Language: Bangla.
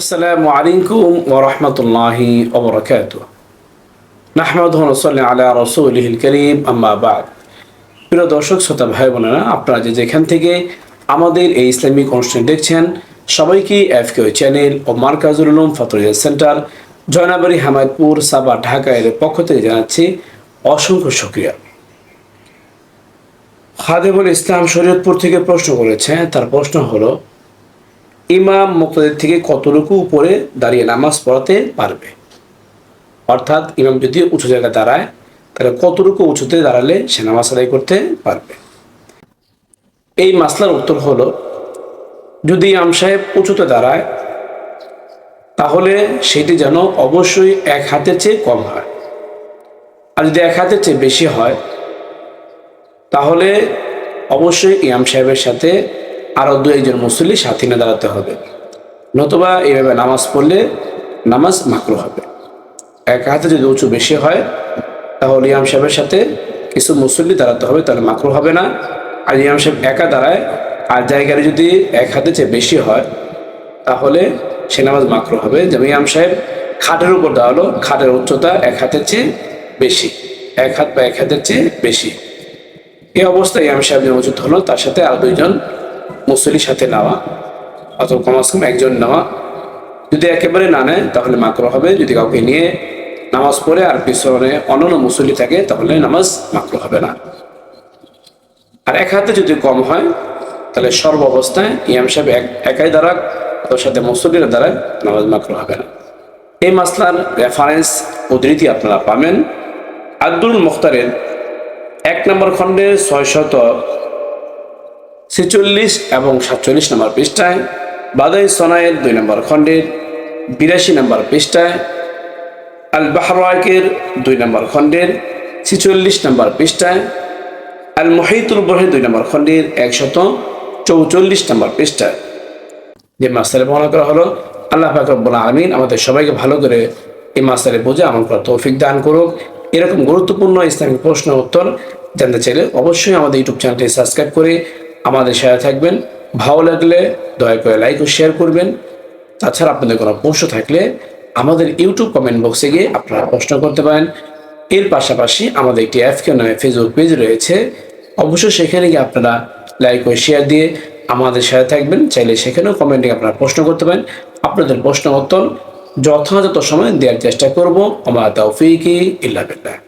আসসালামু আলাইকুম ওরহমতুল্লাহি ওবরাকাত নাহমদ হনসল্লি আলা রাসূলিহিল কারীম, আম্মা আম্মাবাদ প্রিয় দর্শক, শ্রোতা ভাই বোনেরা, আপনারা যে যেখান থেকে আমাদের এই ইসলামিক অনুষ্ঠান দেখছেন, সবাইকে এফ কিউ চ্যানেল ও মার্কাজুল উলুম ফতরিয়া সেন্টার, জয়নাবাড়ি হামায়তপুর সাবা, ঢাকা এর পক্ষ থেকে জানাচ্ছি অসংখ্য সুক্রিয়া খাদেমুল ইসলাম শরীয়তপুর থেকে প্রশ্ন করেছে, তার প্রশ্ন হলো ইমাম মুক্তাদের থেকে কতটুকু উপরে দাঁড়িয়ে নামাজ পড়াতে পারবে? অর্থাৎ ইমাম যদি উঁচু জায়গায় দাঁড়ায়, তাহলে কতটুকু উঁচুতে দাঁড়ালে সে নামাজ আদায় করতে পারবে? এই মাসলার উত্তর হলো, যদি ইমাম সাহেব উঁচুতে দাঁড়ায়, তাহলে সেটি যেন অবশ্যই এক হাতের চেয়ে কম হয়। আর যদি এক হাতের চেয়ে বেশি হয়, তাহলে অবশ্যই ইমাম সাহেবের সাথে আরও দু একজন মুসল্লি সাথী নিয়ে দাঁড়াতে হবে। নতুবা এইভাবে নামাজ পড়লে নামাজ মাকরু হবে। এক হাতে যদি উঁচু বেশি হয়, তাহলে ইমাম সাহেবের সাথে কিছু মুসল্লি দাঁড়াতে হবে, তাহলে মাকরু হবে না। আর ইমাম সাহেব একা দাঁড়ায়, আর জায়গায় যদি এক হাতে চেয়ে বেশি হয়, তাহলে সে নামাজ মাকরু হবে। যেমন ইমাম সাহেব খাটের উপর দাঁড়াল, খাটের উচ্চতা এক হাতের চেয়ে বেশি, এক হাত বা এক হাতের চেয়ে বেশি। এই অবস্থায় ইমাম সাহেব উচিত হলো, তার সাথে আর দুইজন মুসলির সাথে নেওয়া অথবা কমাস কম একজন নেওয়া। যদি একেবারে না নেয়, তাহলে মাকরো হবে। যদি কাউকে নিয়ে নামাজ পড়ে আর পিছনে অন্যান্য মুসল্লি থাকে, তাহলে নামাজ মাকরো হবে না। আর এক হাতে যদি কম হয়, তাহলে সর্ব অবস্থায় ইয়াম সাহেব এক, একাই দাঁড়াক ওর সাথে মুসল্লিরা দাঁড়ায় নামাজ মাকরো হবে না। এই মাসলার রেফারেন্স উদ্ধৃতি আপনারা পাবেন। আব্দুল মুখতারের এক নম্বর খণ্ডে ছয় ছয়শত ছেচল্লিশ এবং সাতচল্লিশ নম্বর পৃষ্ঠায়, বাদাই সোনায়ের দুই নম্বর খণ্ডের, বিরাশি নম্বর পৃষ্ঠায় আল বাহরাকের দুই নম্বর খণ্ডের, ছেচল্লিশ নম্বর পৃষ্ঠায় আল মহিতুল বহের দুই নম্বর খণ্ডের একশত চৌচল্লিশ নম্বর পৃষ্ঠায়। যে মাস্টারে বর্ণনা করা হলো, আল্লাহ ফাকরবুল আলমিন আমাদের সবাইকে ভালো করে এই মাস্টারে বোঝে আমল করার তৌফিক দান করুক। এরকম গুরুত্বপূর্ণ ইসলামিক প্রশ্ন উত্তর জানতে চাইলে অবশ্যই আমাদের ইউটিউব চ্যানেলটি সাবস্ক্রাইব করে আমাদের সাথে থাকবেন। ভালো লাগলে দয়া করে লাইক ও শেয়ার করবেন। তাছাড়া আপনাদের কোনো প্রশ্ন থাকলে আমাদের ইউটিউব কমেন্ট বক্সে গিয়ে আপনারা প্রশ্ন করতে পারেন। এর পাশাপাশি আমাদের একটি অ্যাফকে নামে ফেসবুক পেজ রয়েছে। অবশ্যই সেখানে গিয়ে আপনারা লাইক ও শেয়ার দিয়ে আমাদের সাথে থাকবেন। চাইলে সেখানেও কমেন্টে আপনারা প্রশ্ন করতে পারেন। আপনাদের প্রশ্ন উত্তর যথাযথ সময় দেওয়ার চেষ্টা করব। আমার তৌফিকি ইল্লা বিল্লাহ।